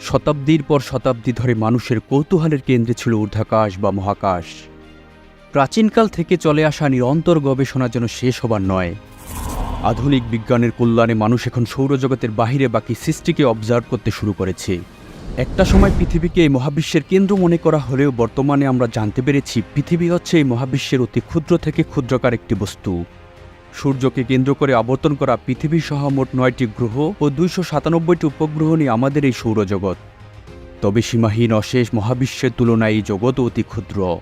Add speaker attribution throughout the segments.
Speaker 1: শতাব্দীর পর শতাব্দী ধরে মানুষের কৌতূহলের কেন্দ্রে ছিল ঊর্ধ্বাকাশ বা মহাকাশ। প্রাচীনকাল থেকে চলে আসা নিরন্তর গবেষণা যেন শেষ হবার নয়। আধুনিক বিজ্ঞানের কল্যাণে মানুষ এখন সৌরজগতের বাহিরে বাকি সৃষ্টিকে অবজার্ভ করতে শুরু করেছে। একটা সময় পৃথিবীকে এই মহাবিশ্বের কেন্দ্র মনে করা হলেও বর্তমানে আমরা জানতে পেরেছি পৃথিবী হচ্ছে এই মহাবিশ্বের অতি ক্ষুদ্র থেকে ক্ষুদ্রকার একটি বস্তু। সূর্যকে কেন্দ্র করে আবর্তন করা পৃথিবী সহ মোট নয়টি গ্রহ ও দুইশো সাতানব্বইটি উপগ্রহ নিয়ে আমাদের এই সৌরজগৎ। তবে সীমাহীন অশেষ মহাবিশ্বের তুলনায় এই জগৎ অতি ক্ষুদ্র।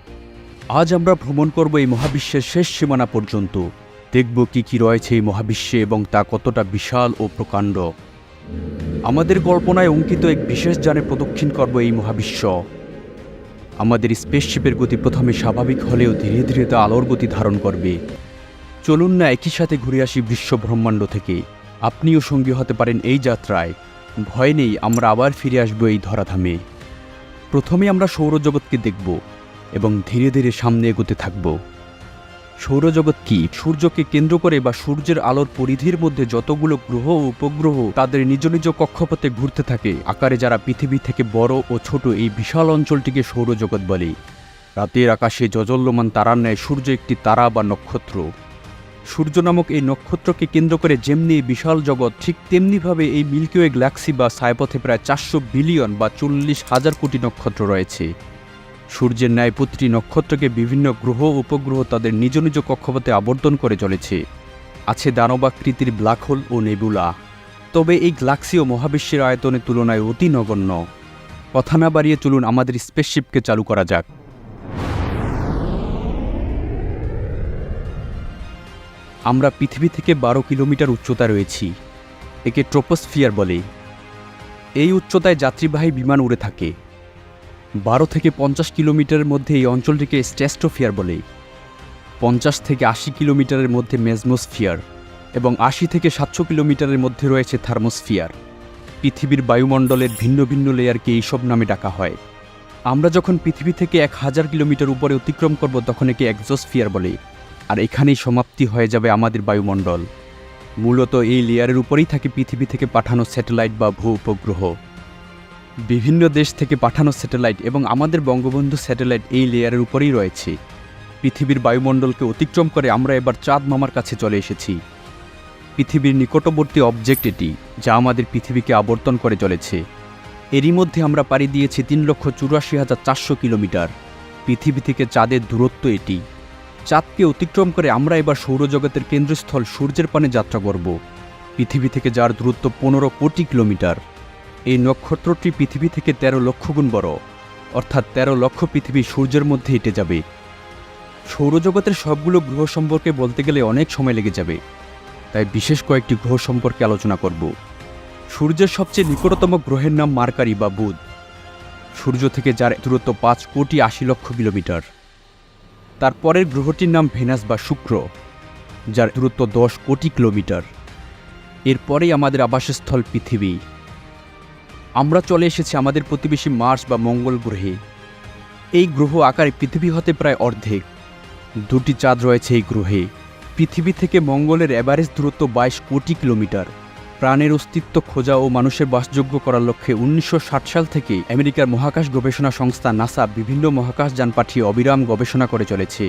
Speaker 1: আজ আমরা ভ্রমণ করব এই মহাবিশ্বের শেষ সীমানা পর্যন্ত। দেখব কি কি রয়েছে এই মহাবিশ্বে এবং তা কতটা বিশাল ও প্রকাণ্ড। আমাদের কল্পনায় অঙ্কিত এক বিশেষ যানে প্রদক্ষিণ করব এই মহাবিশ্ব। আমাদের স্পেসশিপের গতি প্রথমে স্বাভাবিক হলেও ধীরে ধীরে তা আলোর গতি ধারণ করবে। চলুন না একই সাথে ঘুরে আসি বিশ্ব ব্রহ্মাণ্ড থেকে। আপনিও সঙ্গী হতে পারেন এই যাত্রায়। ভয় নেই, আমরা আবার ফিরে আসব এই ধরাধামে। প্রথমে আমরা সৌরজগৎকে দেখব এবং ধীরে ধীরে সামনে এগোতে থাকব। সৌরজগৎ কি? সূর্যকে কেন্দ্র করে বা সূর্যের আলোর পরিধির মধ্যে যতগুলো গ্রহ ও উপগ্রহ তাদের নিজ নিজ কক্ষপথে ঘুরতে থাকে, আকারে যারা পৃথিবী থেকে বড় ও ছোট, এই বিশাল অঞ্চলটিকে সৌরজগৎ বলে। রাতের আকাশে জজল্যমান তারার ন্যায় সূর্য একটি তারা বা নক্ষত্র। সূর্য নামক এই নক্ষত্রকে কেন্দ্র করে যেমনি বিশাল জগৎ, ঠিক তেমনিভাবে এই মিল্কিওয়ে গ্যালাক্সি বা ছায়াপথে প্রায় চারশো বিলিয়ন বা চল্লিশ হাজার কোটি নক্ষত্র রয়েছে। সূর্যের ন্যায় প্রতিটি নক্ষত্রকে বিভিন্ন গ্রহ উপগ্রহ তাদের নিজ নিজ কক্ষপথে আবর্তন করে চলেছে। আছে দানবাকৃতির ব্ল্যাক হোল ও নেবুলা। তবে এই গ্যালাক্সি ও মহাবিশ্বের আয়তনের তুলনায় অতি নগণ্য। কথা না বাড়িয়ে চলুন আমাদের স্পেসশিপকে চালু করা যাক। আমরা পৃথিবী থেকে বারো কিলোমিটার উচ্চতা রয়েছি, একে ট্রোপোস্ফিয়ার বলে। এই উচ্চতায় যাত্রীবাহী বিমান উড়ে থাকে। বারো থেকে পঞ্চাশ কিলোমিটারের মধ্যে এই অঞ্চলটিকে স্ট্যাস্টোফিয়ার বলে। পঞ্চাশ থেকে আশি কিলোমিটারের মধ্যে মেজমোস্ফিয়ার এবং আশি থেকে সাতশো কিলোমিটারের মধ্যে রয়েছে থার্মোস্ফিয়ার। পৃথিবীর বায়ুমণ্ডলের ভিন্ন ভিন্ন লেয়ারকে এইসব নামে ডাকা হয়। আমরা যখন পৃথিবী থেকে এক হাজার কিলোমিটার উপরে অতিক্রম করব, তখন একে একজোস্ফিয়ার বলে। আর এখানেই সমাপ্তি হয়ে যাবে আমাদের বায়ুমণ্ডল। মূলত এই লেয়ারের উপরেই থাকে পৃথিবী থেকে পাঠানো স্যাটেলাইট বা ভূ উপগ্রহ। বিভিন্ন দেশ থেকে পাঠানো স্যাটেলাইট এবং আমাদের বঙ্গবন্ধু স্যাটেলাইট এই লেয়ারের উপরেই রয়েছে। পৃথিবীর বায়ুমণ্ডলকে অতিক্রম করে আমরা এবার চাঁদ মামার কাছে চলে এসেছি। পৃথিবীর নিকটবর্তী অবজেক্ট এটি, যা আমাদের পৃথিবীকে আবর্তন করে চলেছে। এরই মধ্যে আমরা পাড়ি দিয়েছি তিন লক্ষ চুরাশি হাজার চারশো কিলোমিটার। পৃথিবী থেকে চাঁদের দূরত্ব এটি। চাঁদকে অতিক্রম করে আমরা এবার সৌরজগতের কেন্দ্রস্থল সূর্যের পানে যাত্রা করব। পৃথিবী থেকে যার দূরত্ব পনেরো কোটি কিলোমিটার, এই নক্ষত্রটি পৃথিবী থেকে ১৩ লক্ষ গুণ বড়, অর্থাৎ ১৩ লক্ষ পৃথিবী সূর্যের মধ্যে হেঁটে যাবে। সৌরজগতের সবগুলো গ্রহ সম্পর্কে বলতে গেলে অনেক সময় লেগে যাবে, তাই বিশেষ কয়েকটি গ্রহ সম্পর্কে আলোচনা করব। সূর্যের সবচেয়ে নিকটতম গ্রহের নাম মার্কারি বা বুধ। সূর্য থেকে যার দূরত্ব পাঁচ কোটি আশি লক্ষ কিলোমিটার। তারপরের গ্রহটির নাম ভেনাস বা শুক্র, যার দূরত্ব দশ কোটি কিলোমিটার। এরপরেই আমাদের আবাসস্থল পৃথিবী। আমরা চলে এসেছি আমাদের প্রতিবেশী মার্স বা মঙ্গল গ্রহে। এই গ্রহ আকারে পৃথিবী হতে প্রায় অর্ধেক। দুটি চাঁদ রয়েছে এই গ্রহে। পৃথিবী থেকে মঙ্গলের অ্যাভারেজ দূরত্ব বাইশ কোটি কিলোমিটার। প্রাণের অস্তিত্ব খোঁজা ও মানুষের বাসযোগ্য করার লক্ষ্যে উনিশশো ষাট সাল থেকে আমেরিকার মহাকাশ গবেষণা সংস্থা নাসা বিভিন্ন মহাকাশ যান পাঠিয়ে অবিরাম গবেষণা করে চলেছে।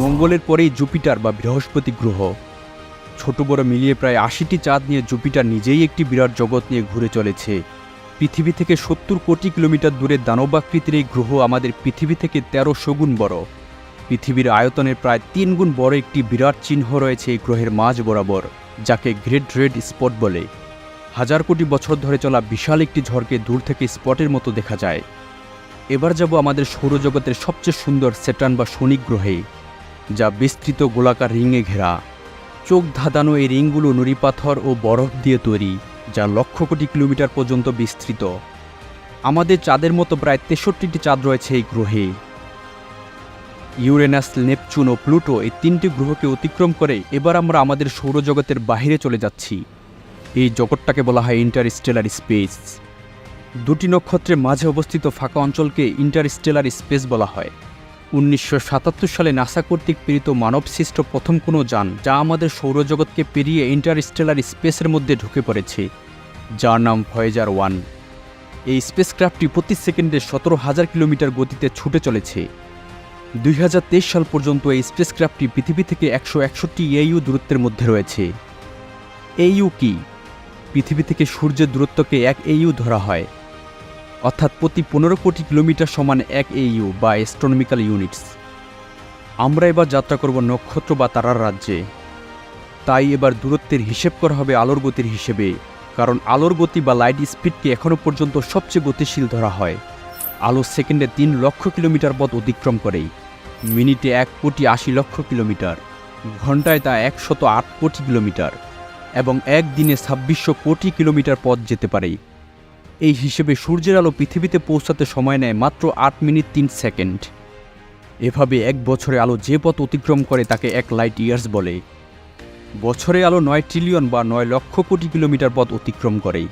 Speaker 1: মঙ্গলের পরেই জুপিটার বা বৃহস্পতি গ্রহ। ছোট বড় মিলিয়ে প্রায় আশিটি চাঁদ নিয়ে জুপিটার নিজেই একটি বিরাট জগৎ নিয়ে ঘুরে চলেছে। পৃথিবী থেকে সত্তর কোটি কিলোমিটার দূরে দানবাকৃতির এই গ্রহ আমাদের পৃথিবী থেকে তেরোশো গুণ বড়। পৃথিবীর আয়তনের প্রায় তিন গুণ বড় একটি বিরাট চিহ্ন রয়েছে এই গ্রহের মাঝ বরাবর। যাকে গ্রেট রেড স্পট বলে। হাজার কোটি বছর ধরে চলা বিশাল একটি ঝড়কে দূর থেকে স্পটের মতো দেখা যায়। এবার যাব আমাদের সৌরজগতের সবচেয়ে সুন্দর সেটান বা শনি গ্রহে যা বিস্তৃত গোলাকার রিংয়ে ঘেরা। চোখ ধাঁধানো এই রিংগুলো নুড়ি পাথর ও বরফ দিয়ে তৈরি, যা লক্ষ কোটি কিলোমিটার পর্যন্ত বিস্তৃত। আমাদের চাঁদের মতো প্রায় তেষট্টিটি চাঁদ রয়েছে এই গ্রহে। ইউরেনাস, নেপচুন ও প্লুটো এই তিনটি গ্রহকে অতিক্রম করে এবার আমরা আমাদের সৌরজগতের বাইরে চলে যাচ্ছি। এই জগৎটাকে বলা হয় ইন্টারস্টেলার স্পেস। দুটি নক্ষত্রের মাঝে অবস্থিত ফাঁকা অঞ্চলকে ইন্টারস্টেলার স্পেস বলা হয়। উনিশশো সাতাত্তর সালে নাসা কর্তৃক প্রেরিত মানবসৃষ্ট প্রথম কোনো যান যা আমাদের সৌরজগৎকে পেরিয়ে ইন্টারস্টেলার স্পেসের মধ্যে ঢুকে পড়েছে, যার নাম ভয়েজার ওয়ান। এই স্পেসক্রাফটটি প্রতি সেকেন্ডে সতেরো হাজার কিলোমিটার গতিতে ছুটে চলেছে। দুই হাজার তেইশ সাল পর্যন্ত এই স্পেসক্রাফটটি পৃথিবী থেকে একশো একষট্টি এইউ দূরত্বের মধ্যে রয়েছে। এইউ কি? পৃথিবী থেকে সূর্যের দূরত্বকে এক এইউ ধরা হয়। অর্থাৎ প্রতি পনেরো কোটি কিলোমিটার সমান এক এইউ বা অ্যাস্ট্রোনমিক্যাল ইউনিটস আমরা এবার যাত্রা করব নক্ষত্র বা তারার রাজ্যে। তাই এবার দূরত্বের হিসেব করা হবে আলোর গতির হিসেবে, কারণ আলোর গতি বা লাইট স্পিডকে এখনও পর্যন্ত সবচেয়ে গতিশীল ধরা হয়। আলো সেকেন্ডে তিন লক্ষ কিলোমিটার পথ অতিক্রম করে। মিনিটে এক কোটি আশি লক্ষ কিলোমিটার। ঘন্টায় তা একশত আট কোটি কিলোমিটার এবং একদিনে ছাব্বিশশো কোটি কিলোমিটার পথ যেতে পারে। এই হিসেবে সূর্যের আলো পৃথিবীতে পৌঁছাতে সময় নেয় মাত্র আট মিনিট তিন সেকেন্ড। এভাবে এক বছরে আলো যে পথ অতিক্রম করে তাকে এক লাইট ইয়ার্স বলে। বছরে আলো নয় ট্রিলিয়ন বা নয় লক্ষ কোটি কিলোমিটার পথ অতিক্রম করে।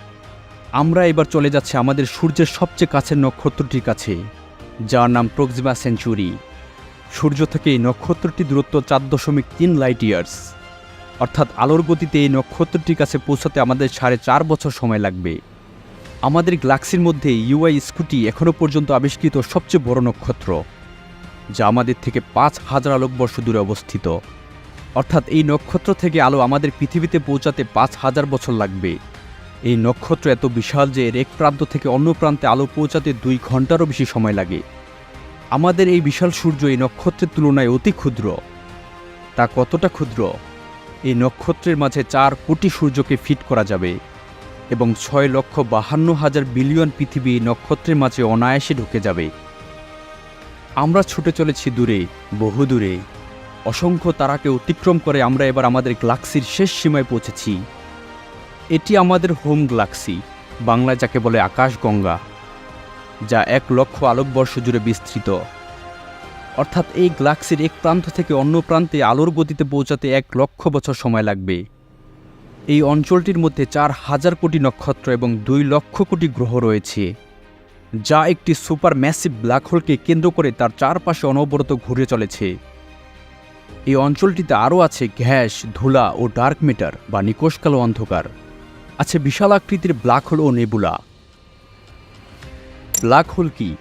Speaker 1: আমরা এবার চলে যাচ্ছে আমাদের সূর্যের সবচেয়ে কাছের নক্ষত্রটির কাছে, যার নাম প্রক্সিমা সেঞ্চুরি। সূর্য থেকে এই নক্ষত্রটির দূরত্ব চার দশমিক তিন লাইট ইয়ার্স অর্থাৎ আলোর গতিতে এই নক্ষত্রটির কাছে পৌঁছাতে আমাদের সাড়ে চার বছর সময় লাগবে। আমাদের গ্লাক্সির মধ্যে ইউআই স্কুটি এখনও পর্যন্ত আবিষ্কৃত সবচেয়ে বড় নক্ষত্র, যা আমাদের থেকে পাঁচ হাজার আলোকবর্ষ দূরে অবস্থিত। অর্থাৎ এই নক্ষত্র থেকে আলো আমাদের পৃথিবীতে পৌঁছাতে পাঁচ হাজার বছর লাগবে। এই নক্ষত্র এত বিশাল যে এর এক প্রান্ত থেকে অন্য প্রান্তে আলো পৌঁছাতে দুই ঘন্টারও বেশি সময় লাগে। আমাদের এই বিশাল সূর্য এই নক্ষত্রের তুলনায় অতি ক্ষুদ্র। তা কতটা ক্ষুদ্র? এই নক্ষত্রের মাঝে চার কোটি সূর্যকে ফিট করা যাবে এবং ছয় লক্ষ বাহান্ন হাজার বিলিয়ন পৃথিবী এই নক্ষত্রের মাঝে অনায়াসে ঢুকে যাবে। আমরা ছুটে চলেছি দূরে, বহু দূরে। অসংখ্য তারাকে অতিক্রম করে আমরা এবার আমাদের গ্লাক্সির শেষ সীমায় পৌঁছেছি। এটি আমাদের হোম গ্লাক্সি বাংলায় যাকে বলে আকাশগঙ্গা, যা এক লক্ষ আলোকবর্ষ জুড়ে বিস্তৃত। অর্থাৎ এই গ্লাক্সির এক প্রান্ত থেকে অন্য প্রান্তে আলোর গতিতে পৌঁছাতে এক লক্ষ বছর সময় লাগবে। এই অঞ্চলটির মধ্যে চার হাজার কোটি নক্ষত্র এবং দুই লক্ষ কোটি গ্রহ রয়েছে, যা একটি সুপার ম্যাসিভ ব্ল্যাক হোলকে কেন্দ্র করে তার চারপাশে অনবরত ঘুরে চলেছে। এই অঞ্চলটিতে আরও আছে গ্যাস, ধুলা ও ডার্ক মেটার বা নিকোষকালো অন্ধকার। আছে বিশাল আকৃতির ব্ল্যাক হোল ও নেবুলা। ব্ল্যাক হোল কি?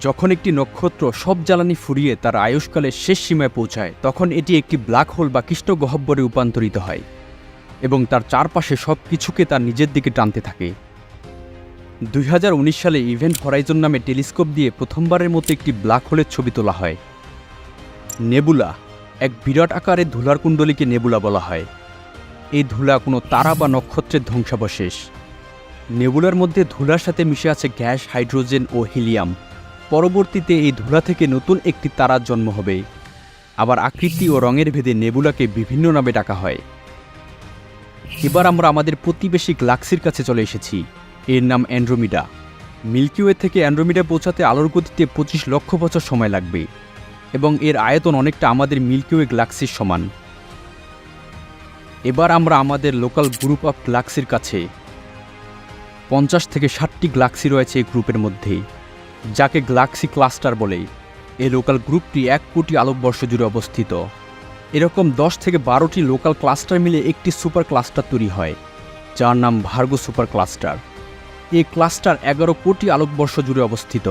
Speaker 1: যখন একটি নক্ষত্র সব জ্বালানি ফুরিয়ে তার আয়ুষ্কালের শেষ সীমায় পৌঁছায়, তখন এটি একটি ব্ল্যাক হোল বা কৃষ্ণগহ্বরে রূপান্তরিত হয় এবং তার চারপাশে সব কিছুকে তার নিজের দিকে টানতে থাকে। দুই হাজার উনিশ সালে ইভেন্ট হরাইজন নামে টেলিস্কোপ দিয়ে প্রথমবারের মতো একটি ব্ল্যাক হোলের ছবি তোলা হয়। নেবুলা, এক বিরাট আকারের ধুলার কুণ্ডলীকে নেবুলা বলা হয়। এই ধুলা কোনো তারা বা নক্ষত্রের ধ্বংসাবশেষ। নেবুলার মধ্যে ধুলার সাথে মিশে আছে গ্যাস, হাইড্রোজেন ও হিলিয়াম। পরবর্তীতে এই ধুলা থেকে নতুন একটি তারার জন্ম হবে। আবার আকৃতি ও রঙের ভেদে নেবুলাকে বিভিন্ন নামে ডাকা হয়। এবার আমরা আমাদের প্রতিবেশী গ্লাক্সির কাছে চলে এসেছি। এর নাম অ্যান্ড্রোমিডা। মিল্কিওয়ে থেকে অ্যান্ড্রোমিডা পৌঁছাতে আলোর গতিতে পঁচিশ লক্ষ বছর সময় লাগবে। এবং এর আয়তন অনেকটা আমাদের মিল্কিওয়ে গ্লাক্সির সমান। এবার আমরা আমাদের লোকাল গ্রুপ অফ গ্লাক্সির কাছে পঞ্চাশ থেকে ষাটটি গ্লাক্সি রয়েছে এই গ্রুপের মধ্যে, যাকে গ্লাক্সি ক্লাস্টার বলে। এই লোকাল গ্রুপটি এক কোটি আলোকবর্ষ জুড়ে অবস্থিত। এরকম দশ থেকে বারোটি লোকাল ক্লাস্টার মিলে একটি সুপার ক্লাস্টার তৈরি হয়, যার নাম ভার্গো সুপার ক্লাস্টার এই ক্লাস্টার এগারো কোটি আলোকবর্ষ জুড়ে অবস্থিত।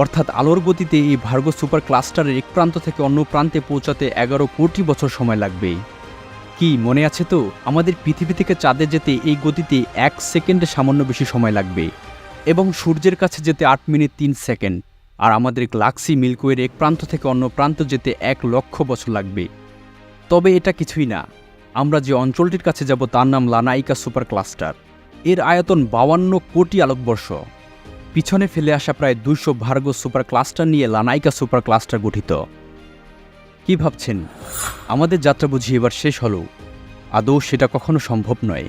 Speaker 1: অর্থাৎ আলোর গতিতে এই ভার্গো সুপার ক্লাস্টারের এক প্রান্ত থেকে অন্য প্রান্তে পৌঁছাতে এগারো কোটি বছর সময় লাগবে। কি মনে আছে তো? আমাদের পৃথিবী থেকে চাঁদে যেতে এই গতিতে এক সেকেন্ডে সামান্য বেশি সময় লাগবে। এবং সূর্যের কাছে যেতে আট মিনিট তিন সেকেন্ড। আর আমাদের গ্লাক্সি মিল্কওয়ের এক প্রান্ত থেকে অন্য প্রান্ত যেতে এক লক্ষ বছর লাগবে। তবে এটা কিছুই না। আমরা যে অঞ্চলটির কাছে যাব তার নাম লানাইকা সুপার ক্লাস্টার। এর আয়তন বাউান্ন কোটি আলোকবর্ষ। পিছনে ফেলে আসা প্রায় দুশো ভার্গো সুপার ক্লাস্টার নিয়ে লানাইকা সুপার ক্লাস্টার গঠিত। কি ভাবছেন? আমাদের যাত্রা বুঝি এবার শেষ হলো। আদৌ সেটা কখনো সম্ভব নয়।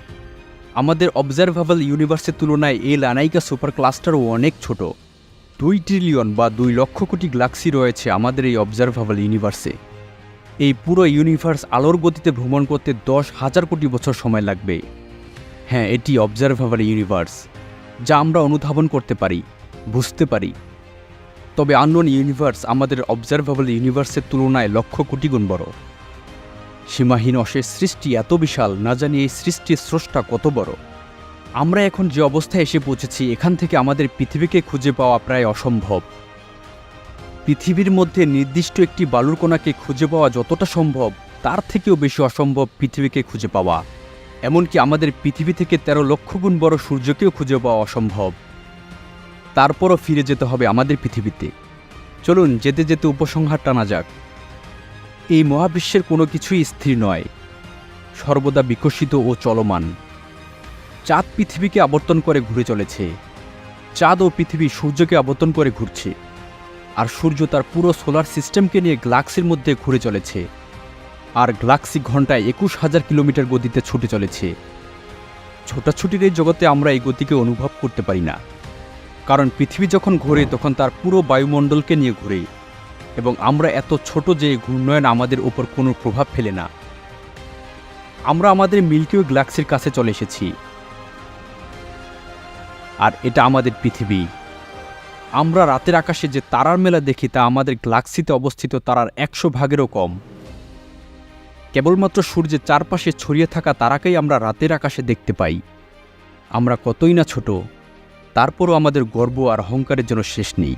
Speaker 1: আমাদের অবজারভেবল ইউনিভার্সের তুলনায় এই লানাইকা সুপার ক্লাস্টারও অনেক ছোট। দুই ট্রিলিয়ন বা দুই লক্ষ কোটি গ্লাক্সি রয়েছে আমাদের এই অবজারভেবল ইউনিভার্সে এই পুরো ইউনিভার্স আলোর গতিতে ভ্রমণ করতে দশ হাজার কোটি বছর সময় লাগবে। হ্যাঁ এটি অবজারভেবল ইউনিভার্স যা আমরা অনুধাবন করতে পারি, বুঝতে পারি। তবে আননোন ইউনিভার্স আমাদের অবজারভেবল ইউনিভার্সের তুলনায় লক্ষ কোটি গুণ বড়। সীমাহীন অশেষ সৃষ্টি এত বিশাল, না জানি এই সৃষ্টির স্রষ্টা কত বড়। আমরা এখন যে অবস্থায় এসে পৌঁছেছি, এখান থেকে আমাদের পৃথিবীকে খুঁজে পাওয়া প্রায় অসম্ভব। পৃথিবীর মধ্যে নির্দিষ্ট একটি বালুর কোণাকে খুঁজে পাওয়া যতটা সম্ভব, তার থেকেও বেশি অসম্ভব পৃথিবীকে খুঁজে পাওয়া। এমনকি আমাদের পৃথিবী থেকে তেরো লক্ষ গুণ বড় সূর্যকেও খুঁজে পাওয়া অসম্ভব। তারপরও ফিরে যেতে হবে আমাদের পৃথিবীতে। চলুন যেতে যেতে উপসংহার টানা যাক। এই মহাবিশ্বের কোনো কিছুই স্থির নয়। সর্বদা বিকশিত ও চলমান। চাঁদ পৃথিবীকে আবর্তন করে ঘুরে চলেছে। চাঁদ ও পৃথিবী সূর্যকে আবর্তন করে ঘুরছে। আর সূর্য তার পুরো সোলার সিস্টেমকে নিয়ে গ্লাক্সির মধ্যে ঘুরে চলেছে। আর গ্লাক্সি ঘন্টায় একুশ হাজার কিলোমিটার গতিতে ছুটে চলেছে। ছোটাছুটির এই জগতে আমরা এই গতিকে অনুভব করতে পারি না। কারণ পৃথিবী যখন ঘোরে, তখন তার পুরো বায়ুমণ্ডলকে নিয়ে ঘুরে। এবং আমরা এত ছোট যে ঘূর্ণয়ন আমাদের উপর কোনো প্রভাব ফেলে না। আমরা আমাদের মিল্কিও গ্যালাক্সির কাছে চলে এসেছি। আর এটা আমাদের পৃথিবী। আমরা রাতের আকাশে যে তারার মেলা দেখি, তা আমাদের গ্যালাক্সিতে অবস্থিত তারার একশো ভাগেরও কম। কেবলমাত্র সূর্যের চারপাশে ছড়িয়ে থাকা তারাকেই আমরা রাতের আকাশে দেখতে পাই। আমরা কতই না ছোট। তারপরও আমাদের গর্ব আর অহংকারের জন্য শেষ নেই।